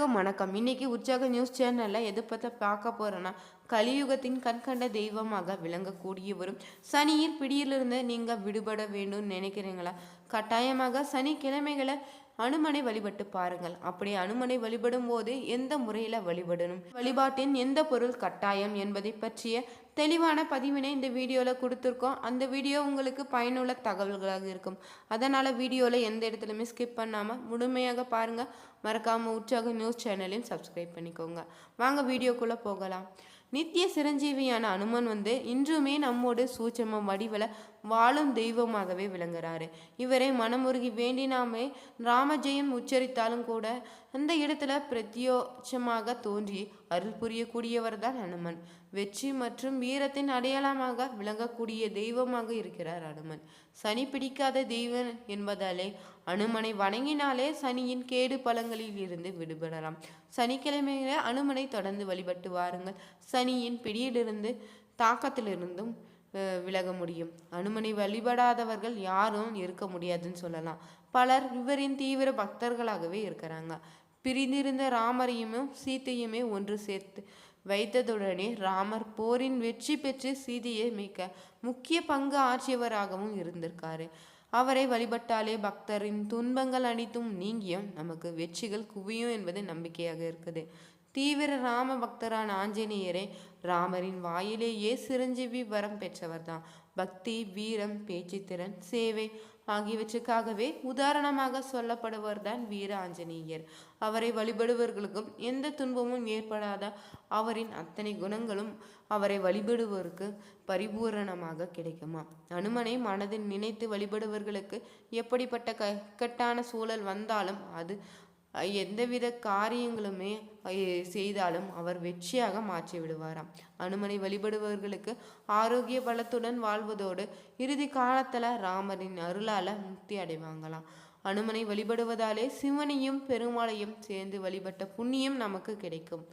அனைவருக்கும் வணக்கம். இன்னைக்கு உற்சாக நியூஸ் சேனல்ல எது பற்றி பார்க்க போறோன்னா கலியுகத்தின் கண்கண்ட தெய்வமாக விளங்கக்கூடியவரும் சனியின் பிடியிலிருந்து நீங்க விடுபட வேண்டும் நினைக்கிறீங்களா? கட்டாயமாக சனிக்கிழமைகளை அனுமனை வழிபட்டு பாருங்கள். அப்படி அனுமனை வழிபடும் போது எந்த முறையில் வழிபடணும்? வழிபாட்டின் எந்த பொருள் கட்டாயம் என்பதை பற்றிய தெளிவான பதிவினை இந்த வீடியோவில் கொடுத்துருக்கோம். அந்த வீடியோ உங்களுக்கு பயனுள்ள தகவல்களாக இருக்கும். அதனால் வீடியோவில் எந்த இடத்துலையுமே ஸ்கிப் பண்ணாமல் முழுமையாக பாருங்கள் மறக்காமல் உற்சாக நியூஸ் சேனலையும் சப்ஸ்கிரைப் பண்ணிக்கோங்க. வாங்க வீடியோக்குள்ளே போகலாம். நித்திய சிரஞ்சீவியான அனுமன் வந்து இன்றுமே நம்மோடு சூட்சம வடிவில் வாழும் தெய்வமாகவே விளங்குறாரு. இவரை மனமுருகி வேண்டினாமே ராமஜெயம் உச்சரித்தாலும் கூட அந்த இடத்துல பிரத்யோட்சமாக தோன்றி அருள் புரியக்கூடியவர் தான் அனுமன். வெற்றி மற்றும் வீரத்தின் அடையாளமாக விளங்கக்கூடிய தெய்வமாக இருக்கிறார் அனுமன். சனி பிடிக்காத தெய்வம் என்பதாலே அனுமனை வணங்கினாலே சனியின் கேடு பலங்களில் இருந்து விடுபடலாம். சனிக்கிழமையில அனுமனை தொடர்ந்து வழிபட்டு வாருங்கள். சனியின் பிடியிலிருந்து தாக்கத்திலிருந்தும் விலக முடியும். அனுமனை வழிபடாதவர்கள் யாரும் இருக்க முடியாதுன்னு சொல்லலாம். பலர் இவரின் தீவிர பக்தர்களாகவே இருக்கிறாங்க. பிரிந்திருந்த ராமரையுமே சீத்தையுமே ஒன்று சேர்த்து வைத்ததுடனே ராமர் போரின் வெற்றி பெற்று சீதையை மீட்க முக்கிய பங்கு ஆற்றியவராகவும் இருந்திருக்காரு. அவரை வழிபட்டாலே பக்தரின் துன்பங்கள் அனைத்தும் நீங்கியும் நமக்கு வெற்றிகள் குவியும் என்பது நம்பிக்கையாக இருக்குது. தீவிர ராம பக்தரான ஆஞ்சநேயரை ராமரின் வாயிலேயே சிரஞ்சீவி வரம் பெற்றவர்தான். பக்தி வீரம் பேச்சுத்திறன் சேவை ஆகியவற்றுக்காகவே உதாரணமாக சொல்லப்படுவர் தான் வீர ஆஞ்சநேயர் அவரை வழிபடுவர்களுக்கும் எந்த துன்பமும் ஏற்படாத அவரின் அத்தனை குணங்களும் அவரை வழிபடுவோருக்கு பரிபூரணமாக கிடைக்குமா? அனுமனை மனதில் நினைத்து வழிபடுவர்களுக்கு எப்படிப்பட்ட க இக்கட்டான சூழல் வந்தாலும் அது எந்தவித காரியங்களுமே செய்தாலும் அவர் வெற்றியாக மாற்றி விடுவாராம். அனுமனை வழிபடுபவர்களுக்கு ஆரோக்கிய பலத்துடன் வாழ்வதோடு இறுதி காலத்துல ராமரின் அருளால முக்தி அடைவாங்களாம். அனுமனை வழிபடுவதாலே சிவனையும் பெருமாளையும் சேர்ந்து வழிபட்ட புண்ணியம் நமக்கு கிடைக்கும்.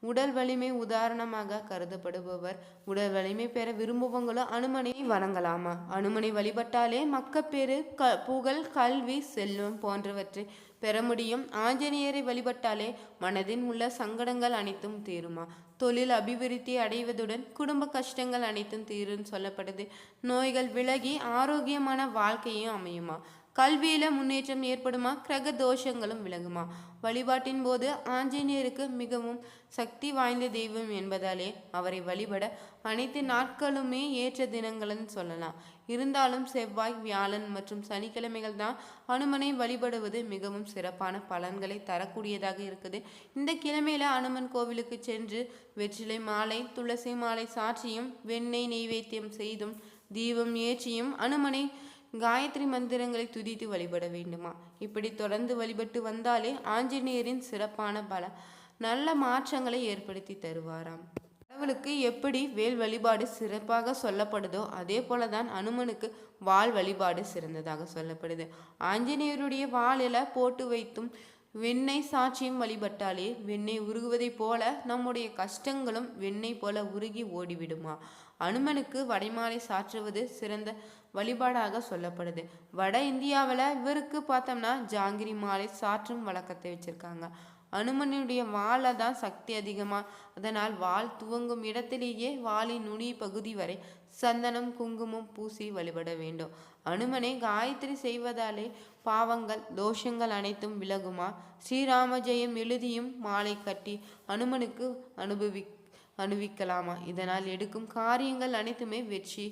உடல் வலிமை உதாரணமாக கருதப்படுபவர் உடல் வலிமை பெற விரும்புவங்களும் அனுமனை வணங்கலாமா? அனுமனை வழிபட்டாலே மக்கப்பேறு க புகழ் கல்வி செல்வம் போன்றவற்றை பெற முடியும். ஆஞ்சநேயரை வழிபட்டாலே மனதின் உள்ள சங்கடங்கள் அனைத்தும் தீருமா? தொழில் அபிவிருத்தி அடைவதுடன் குடும்ப கஷ்டங்கள் அனைத்தும் தீரும்னு சொல்லப்படுது. நோய்கள் விலகி ஆரோக்கியமான வாழ்க்கையும் அமையுமா? கல்வியில முன்னேற்றம் ஏற்படுமா? கிரக தோஷங்களும் விலகுமா? வழிபாட்டின் போது ஆஞ்சநேயருக்கு மிகவும் சக்தி வாய்ந்த தெய்வம் என்பதாலே அவரை வழிபட அனைத்து நாட்களுமே ஏற்ற தினங்கள்னு சொல்லலாம். இருந்தாலும் செவ்வாய் வியாழன் மற்றும் சனிக்கிழமைகள் தான் அனுமனை வழிபடுவது மிகவும் சிறப்பான பலன்களை தரக்கூடியதாக இருக்குது. இந்த கிழமையில அனுமன் கோவிலுக்கு சென்று வெற்றிலை மாலை துளசி மாலை சாற்றியும் வெண்ணெய் நெய்வேத்தியம் செய்தும் தீபம் ஏற்றியும் அனுமனை காயத்ரி மந்திரங்களை துதித்து வழிபட வேண்டுமா? இப்படி தொடர்ந்து வழிபட்டு வந்தாலே ஆஞ்சநேயரின் சிறப்பான பல நல்ல மாற்றங்களை ஏற்படுத்தி தருவாராம். கடவுளுக்கு எப்படி வேல் வழிபாடு சிறப்பாக சொல்லப்படுதோ அதே போலதான் அனுமனுக்கு வாள் வழிபாடு சிறந்ததாக சொல்லப்படுது. ஆஞ்சநேயருடைய வாளில போட்டு வைத்தும் வெண்ணெய் சாட்சியும் வழிபட்டாலே வெண்ணெய் உருகுவதைப் போல நம்முடைய கஷ்டங்களும் வெண்ணெய் போல உருகி ஓடிவிடுமா? அனுமனுக்கு வடைமாலை சாற்றுவது சிறந்த வழிபாடாக சொல்லப்படுது. வட இந்தியாவில் இவருக்கு பார்த்தோம்னா ஜாங்கிரி மாலை சாற்றும் வழக்கத்தை வச்சிருக்காங்க. அனுமனுடைய வாழை தான் சக்தி அதிகமாக அதனால் வாள் துவங்கும் இடத்திலேயே வாளின் நுனி பகுதி வரை சந்தனம் குங்குமம் பூசி வழிபட வேண்டும். அனுமனை காயத்ரி செய்வதாலே பாவங்கள் தோஷங்கள் அனைத்தும் விலகுமா? ஸ்ரீராம ஜெயம் எழுதியும் மாலை கட்டி அனுமனுக்கு அனுபவி அனுபவிக்கலாமா இதனால் எடுக்கும் காரியங்கள் அனைத்துமே வெற்றி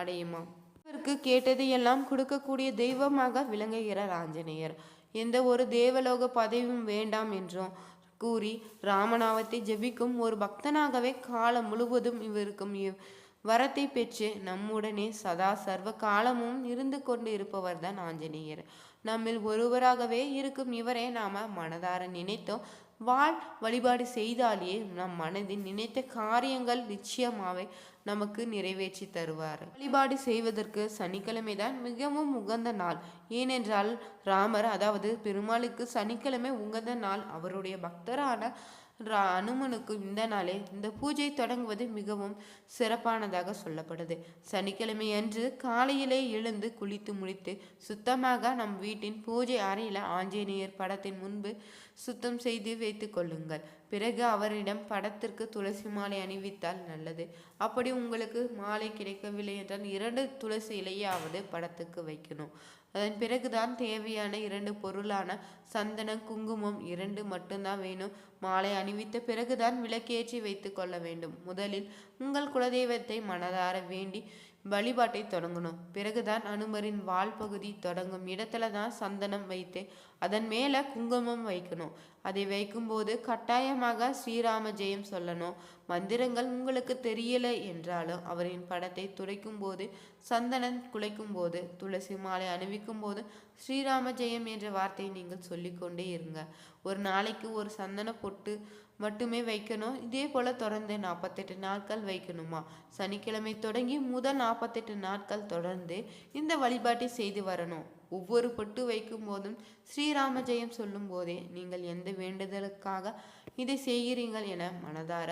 அடையுமா இவருக்கு கேட்டதையெல்லாம் கொடுக்கக்கூடிய தெய்வமாக விளங்குகிறார் ஆஞ்சநேயர். எந்த ஒரு தேவலோக பதவியும் வேண்டாம் என்றும். கூறி ராமநாமத்தை ஜெபிக்கும் ஒரு பக்தனாகவே காலம் முழுவதும் இவருக்கும் இவ் வரத்தை பெற்று நம்முடனே சதா சர்வ காலமும் இருந்து கொண்டு இருப்பவர் தான் ஆஞ்சநேயர். நம்மில் ஒருவராகவே இருக்கும் இவரை நாம மனதார நினைத்தோம். வாழ் வழிபாடு செய்தாலே நம் மனதில் நினைத்த காரியங்கள் நிச்சயமாவே நமக்கு நிறைவேற்றி தருவார். வழிபாடு செய்வதற்கு சனிக்கிழமை தான் மிகவும் உகந்த நாள். ஏனென்றால் ராமர் அதாவது பெருமாளுக்கு சனிக்கிழமை உகந்த நாள். அவருடைய பக்தரான அனுமனுக்கு இந்த நாளே இந்த பூஜை தொடங்குவது மிகவும் சிறப்பானதாக சொல்லப்படுது. சனிக்கிழமை அன்று காலையிலே எழுந்து குளித்து முடித்து சுத்தமாக நம் வீட்டின் பூஜை அறையில் ஆஞ்சநேயர் படத்தின் முன்பு சுத்தம் செய்து வைத்து கொள்ளுங்கள். பிறகு அவரிடம் படத்திற்கு துளசி மாலை அணிவித்தால் நல்லது. அப்படி உங்களுக்கு மாலை கிடைக்கவில்லை என்றால் இரண்டு துளசி இலையாவது படத்துக்கு வைக்கணும். அதன் பிறகுதான் தேவையான இரண்டு பொருளான சந்தனம் குங்குமம் இரண்டு மட்டும்தான் வேணும். மாலை அணிவித்த பிறகுதான் விளக்கேற்றி வைத்து கொள்ள வேண்டும். முதலில் உங்கள் குலதெய்வத்தை மனதார வேண்டி வழிபாட்டை தொடங்கணும். பிறகுதான் அனுமரின் வால் பகுதி தொடங்கும். இடத்துல தான் சந்தனம் வைத்து அதன் மேலே குங்குமம் வைக்கணும். அதை வைக்கும்போது கட்டாயமாக ஸ்ரீராம ஜெயம் சொல்லணும். மந்திரங்கள் உங்களுக்கு தெரியல என்றாலும் அவரின் படத்தை துடைக்கும் போது சந்தனம் குலைக்கும் போது துளசி மாலை அணிவிக்கும் போது ஸ்ரீராம ஜெயம் என்ற வார்த்தையை நீங்கள் சொல்லிக்கொண்டே இருங்க. ஒரு நாளைக்கு ஒரு சந்தன பொட்டு மட்டுமே வைக்கணும். இதே போல தொடர்ந்து நாற்பத்தெட்டு நாட்கள் வைக்கணுமா? சனிக்கிழமை தொடங்கி முதல் நாற்பத்தெட்டு நாட்கள் தொடர்ந்து இந்த வழிபாட்டை செய்து வரணும். ஒவ்வொரு பொட்டு வைக்கும் போதும் ஸ்ரீராம ஜெயம் சொல்லும் போதே நீங்கள் எந்த வேண்டுதலுக்காக இதை செய்கிறீர்கள் என மனதார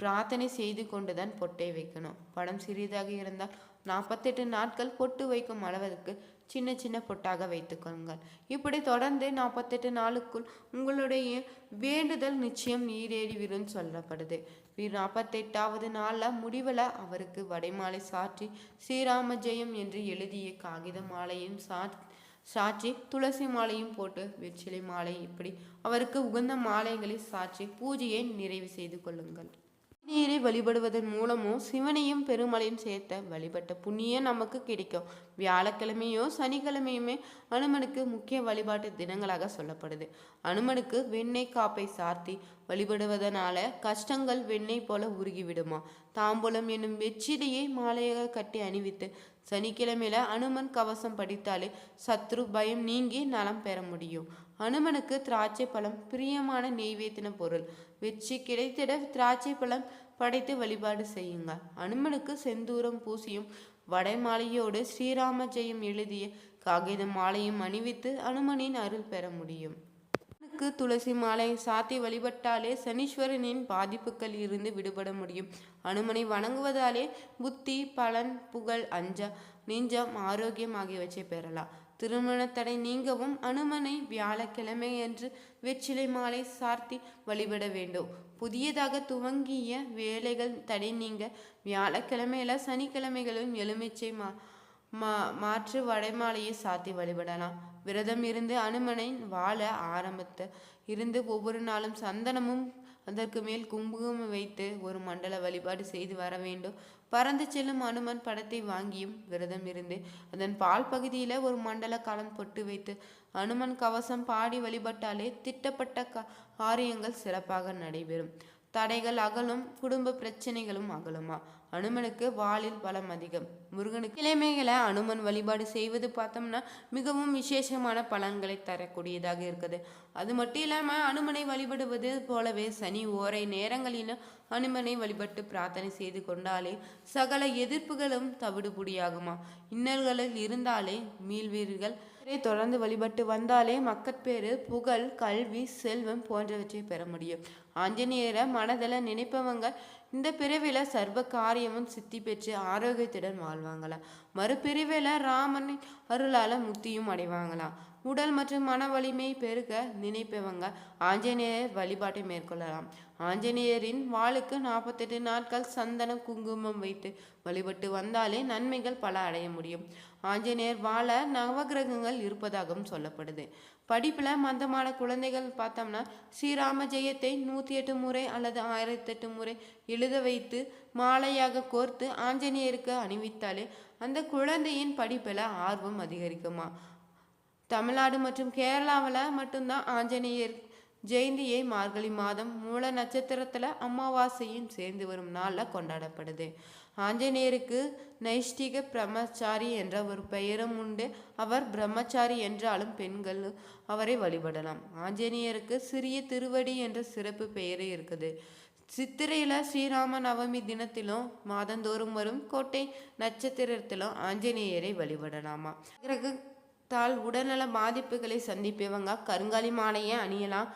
பிரார்த்தனை செய்து கொண்டுதான் பொட்டை வைக்கணும். படம் சிறியதாக இருந்தால் நாற்பத்தெட்டு நாட்கள் பொட்டு வைக்கும் அளவிற்கு சின்ன சின்ன பொட்டாக வைத்துக்கொள்ளுங்கள். இப்படி தொடர்ந்து நாற்பத்தெட்டு நாளுக்குள் உங்களுடைய வேண்டுதல் நிச்சயம் நீரேறிவிடும் சொல்லப்படுது. நாற்பத்தெட்டாவது நாளில் முடிவில் அவருக்கு வடைமாலை சாற்றி ஸ்ரீராம ஜெயம் என்று எழுதிய காகித மாலையும் சா சாற்றி துளசி மாலையும் போட்டு வெற்றிலை மாலை இப்படி அவருக்கு உகந்த மாலைகளை சாற்றி பூஜையை நிறைவு செய்து கொள்ளுங்கள். நீரை வழிபடுவதன் மூலமும் சிவனையும் பெருமலையும் சேர்த்த வழிபட்ட புண்ணியம் நமக்கு கிடைக்கும். வியாழக்கிழமையோ சனிக்கிழமையுமே அனுமனுக்கு முக்கிய வழிபாட்டு தினங்களாக சொல்லப்படுது. அனுமனுக்கு வெண்ணெய் காப்பை சார்த்தி வழிபடுவதனால கஷ்டங்கள் வெண்ணெய் போல உருகிவிடுமா? தாம்பூலம் என்னும் வெற்றிலையை மாலையாக கட்டி அணிவித்து சனிக்கிழமையில அனுமன் கவசம் படித்தாலே சத்ரு பயம் நீங்கி நலம் பெற முடியும். அனுமனுக்கு திராட்சை பழம் பிரியமான நெய்வேத்தின பொருள். வெற்றி கிடைத்திட திராட்சை பழம் படைத்து வழிபாடு செய்யுங்க அனுமனுக்கு செந்தூரம் பூசியும் வடைமாலையோடு ஸ்ரீராம ஜெயம் எழுதிய காகித மாலையும் அணிவித்து அனுமனின் அருள் பெற முடியும். அனுமனுக்கு துளசி மாலை சாத்தி வழிபட்டாலே சனீஸ்வரனின் பாதிப்புகள் இருந்து விடுபட முடியும். அனுமனை வணங்குவதாலே புத்தி பலன் புகழ் அஞ்ச நெஞ்சம் ஆரோக்கியம் ஆகியவற்றை பெறலாம். திருமணத்தடை நீங்கவும் அனுமனை வியாழக்கிழமை என்று வெற்றிலை மாலை சார்த்தி வழிபட வேண்டும். புதியதாக துவங்கிய வேலைகள் தடை நீங்க வியாழக்கிழமையில சனிக்கிழமைகளும் எலுமிச்சை மா மா மாற்று வடைமாலையை சாத்தி வழிபடலாம். விரதம் இருந்து அனுமனை வாழ ஆரம்பித்த இருந்து ஒவ்வொரு நாளும் சந்தனமும் அதற்கு மேல் குங்குமம் வைத்து ஒரு மண்டல வழிபாடு செய்து வர வேண்டும். பறந்து செல்லும் அனுமன் படத்தை வாங்கியும் விரதம் இருந்து அதன் பால் பகுதியில் ஒரு மண்டல காலம் பொட்டு வைத்து அனுமன் கவசம் பாடி வழிபட்டாலே திட்டப்பட்ட காரியங்கள் சிறப்பாக நடைபெறும். தடைகள் அகலும் குடும்ப பிரச்சனைகளும் அகலுமா? அனுமனுக்கு வாளில் பலம் அதிகம். முருகனுக்கு கிழமைகளை அனுமன் வழிபாடு செய்வது பார்த்தோம்னா மிகவும் விசேஷமான பலன்களை தரக்கூடியதாக இருக்குது. அது மட்டும் இல்லாமல் அனுமனை வழிபடுவது போலவே சனி ஓரை நேரங்களிலும் அனுமனை வழிபட்டு பிரார்த்தனை செய்து கொண்டாலே சகல எதிர்ப்புகளும் தவிடுபுடியாகுமா? இன்னல்களில் இருந்தாலே மீள்வீர்கள். இவரை தொடர்ந்து வழிபட்டு வந்தாலே மக்கட்பேறு புகழ் கல்வி செல்வம் போன்றவற்றை பெற முடியும். ஆஞ்சநேயரை மனதில் நினைப்பவங்க இந்த பிரிவில் சர்வ காரியமும் சித்தி பெற்று ஆரோக்கியத்துடன் வாழ்வாங்களாம் மறுபிரிவில் ராமன் அருளால் முத்தியும் அடைவாங்களாம் உடல் மற்றும் மன வலிமை பெருக நினைப்பவங்க ஆஞ்சநேயர் வழிபாட்டை மேற்கொள்ளலாம். ஆஞ்சநேயரின் வாளுக்கு நாற்பத்தெட்டு நாட்கள் சந்தனம் குங்குமம் வைத்து வழிபட்டு வந்தாலே நன்மைகள் பல அடைய முடியும். ஆஞ்சநேயர் வாழ நவகிரகங்கள் இருப்பதாகவும் சொல்லப்படுது. படிப்பில் மந்தமான குழந்தைகள் பார்த்தோம்னா ஸ்ரீராம ஜெயத்தை நூற்றி எட்டு முறை அல்லது ஆயிரத்தெட்டு முறை எழுத வைத்து மாலையாக கோர்த்து ஆஞ்சநேயருக்கு அணிவித்தாலே அந்த குழந்தையின் படிப்பில் ஆர்வம் அதிகரிக்குமா? தமிழ்நாடு மற்றும் கேரளாவில் மட்டும்தான் ஆஞ்சநேயர் ஜெயந்தியை மார்கழி மாதம் மூல நட்சத்திரத்தில் அமாவாசையும் சேர்ந்து வரும் நாளில் கொண்டாடப்படுது. ஆஞ்சநேயருக்கு நைஷ்டிக பிரம்மச்சாரி என்ற ஒரு பெயரும் உண்டு. அவர் பிரம்மச்சாரி என்றாலும் பெண்கள் அவரை வழிபடலாம். ஆஞ்சநேயருக்கு சிறிய திருவடி என்ற சிறப்பு பெயரே இருக்குது. சித்திரையில் ஸ்ரீராம நவமி தினத்திலும் மாதந்தோறும் வரும் கோட்டை நட்சத்திரத்திலும் ஆஞ்சநேயரை வழிபடலாமா? கிரகத்தால் உடல்நல பாதிப்புகளை சந்திப்பவங்க கருங்காலி மாலையை அணியலாம்.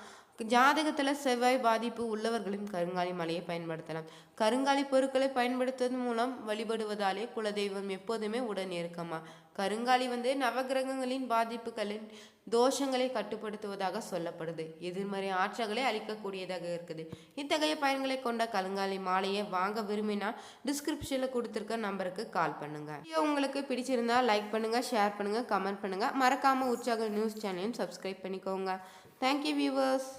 ஜாதகத்தில் செவ்வாய் பாதிப்பு உள்ளவர்களும் கருங்காலி மலையை பயன்படுத்தலாம். கருங்காலி பொருட்களை பயன்படுத்துவதன் மூலம் வழிபடுவதாலே குலதெய்வம் எப்போதுமே உடன் இருக்கமா? கருங்காலி வந்து நவகிரகங்களின் பாதிப்புகளின் தோஷங்களை கட்டுப்படுத்துவதாக சொல்லப்படுது. எதிர்மறை ஆற்றல்களை அளிக்கக்கூடியதாக இருக்குது. இத்தகைய பயன்களை கொண்ட கருங்காலி மாலையை வாங்க விரும்பினா டிஸ்கிரிப்ஷனில் கொடுத்துருக்க நம்பருக்கு கால் பண்ணுங்க. வீடியோ உங்களுக்கு பிடிச்சிருந்தா லைக் பண்ணுங்க ஷேர் பண்ணுங்க கமெண்ட் பண்ணுங்க. மறக்காம உற்சாக நியூஸ் சேனலையும் சப்ஸ்கிரைப் பண்ணிக்கோங்க. Thank you viewers